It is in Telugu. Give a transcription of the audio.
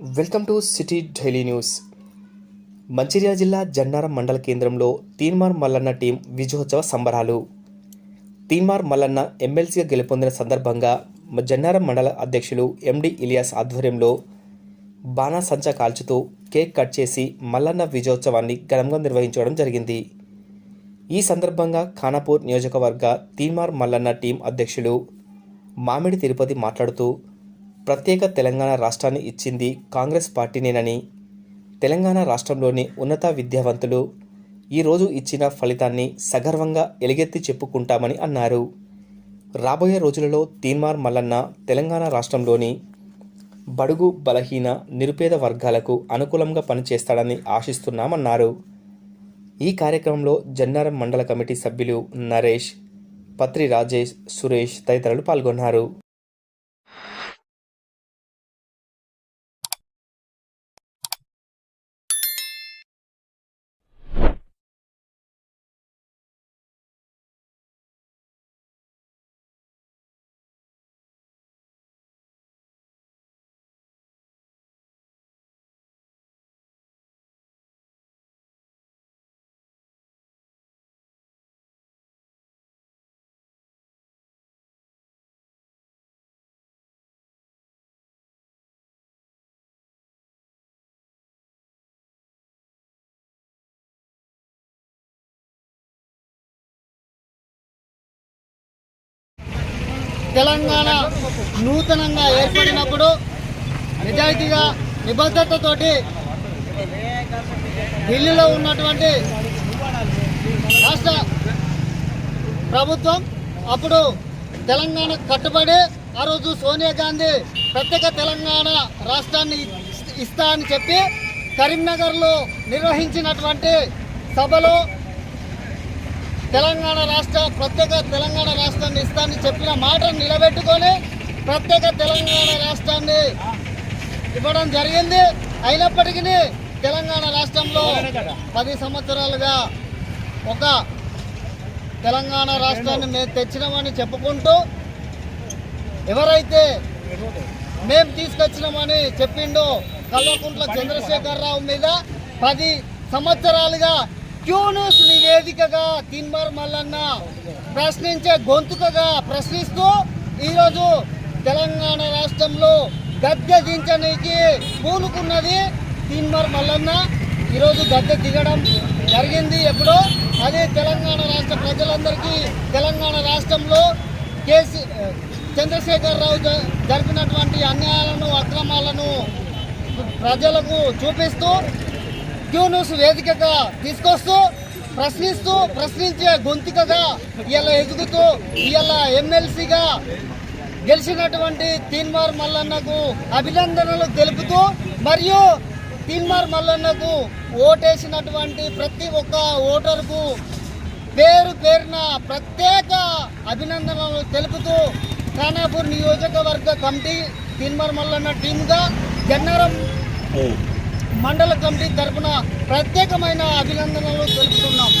Welcome to city daily news. Mancherial జిల్లా జన్నారం మండల కేంద్రంలో తీన్మార్ మల్లన్న టీం విజయోత్సవ సంబరాలు. తీన్మార్ మల్లన్న ఎమ్మెల్సీగా గెలుపొందిన సందర్భంగా జన్నారం మండల అధ్యక్షులు ఎండి ఇలియాస్ ఆధ్వర్యంలో బాణాసంచా కాల్చుతూ కేక్ కట్ చేసి మల్లన్న విజయోత్సవాన్ని ఘనంగా నిర్వహించడం జరిగింది. ఈ సందర్భంగా ఖానాపూర్ నియోజకవర్గ తీన్మార్ మల్లన్న టీం అధ్యక్షులు మామిడి తిరుపతి మాట్లాడుతూ ప్రత్యేక తెలంగాణ రాష్ట్రాన్ని ఇచ్చింది కాంగ్రెస్ పార్టీనేనని తెలంగాణ రాష్ట్రంలోని ఉన్నత విద్యావంతులు ఈరోజు ఇచ్చిన ఫలితాన్ని సగర్వంగా ఎలుగెత్తి చెప్పుకుంటామని అన్నారు. రాబోయే రోజులలో తీన్మార్ మల్లన్న తెలంగాణ రాష్ట్రంలోని బడుగు బలహీన నిరుపేద వర్గాలకు అనుకూలంగా పనిచేస్తాడని ఆశిస్తున్నామన్నారు. ఈ కార్యక్రమంలో జన్నారం మండల కమిటీ సభ్యులు నరేష్ పత్రి రాజేష్ సురేష్ తదితరులు పాల్గొన్నారు. తెలంగాణ నూతనంగా ఏర్పడినప్పుడు నిజాయితీగా నిబద్ధతతోటి ఢిల్లీలో ఉన్నటువంటి రాష్ట్ర ప్రభుత్వం అప్పుడు తెలంగాణ కట్టుబడి ఆ రోజు సోనియా గాంధీ ప్రత్యేక తెలంగాణ రాష్ట్రాన్ని ఇస్తా అని చెప్పి కరీంనగర్లో నిర్వహించినటువంటి సభలో తెలంగాణ రాష్ట్ర ప్రత్యేక తెలంగాణ రాష్ట్రాన్ని ఇస్తానని చెప్పిన మాటను నిలబెట్టుకొని ప్రత్యేక తెలంగాణ రాష్ట్రాన్ని ఇవ్వడం జరిగింది. అయినప్పటికీ తెలంగాణ రాష్ట్రంలో పది సంవత్సరాలుగా ఒక తెలంగాణ రాష్ట్రాన్ని మేము తెచ్చినామని చెప్పుకుంటూ ఎవరైతే మేము తీసుకొచ్చినామని చెప్పిండో కల్వకుంట్ల చంద్రశేఖరరావు మీద పది సంవత్సరాలుగా క్యూనూస్ నివేదికగా తిన్మర్ మల్లన్న ప్రశ్నించే గొంతుకగా ప్రశ్నిస్తూ ఈరోజు తెలంగాణ రాష్ట్రంలో గద్దె దించడానికి పూనుకున్నది తిన్మర్ మల్లన్న. ఈరోజు గద్దె దిగడం జరిగింది ఎప్పుడో. అదే తెలంగాణ రాష్ట్ర ప్రజలందరికీ తెలంగాణ రాష్ట్రంలో కేసీ చంద్రశేఖరరావు జ- జరిపినటువంటి అన్యాయాలను అక్రమాలను ప్రజలకు చూపిస్తూ క్యూ న్యూస్ వేదికగా తీసుకొస్తూ ప్రశ్నిస్తూ ప్రశ్నించే గొంతుకగా ఇలా ఎదుగుతూ ఇలా ఎమ్మెల్సీగా గెలిచినటువంటి తీన్మార్ మల్లన్నకు అభినందనలు తెలుపుతూ మరియు తీన్మార్ మల్లన్నకు ఓటేసినటువంటి ప్రతి ఒక్క ఓటర్కు పేరు పేరున ప్రత్యేక అభినందనలు తెలుపుతూ ఖానాపూర్ నియోజకవర్గ కమిటీ తీన్మార్ మల్లన్న టీమ్గా గన్నరం మండల కమిటీ తరఫున ప్రత్యేకమైన అభినందనలు తెలుపుతున్నాం.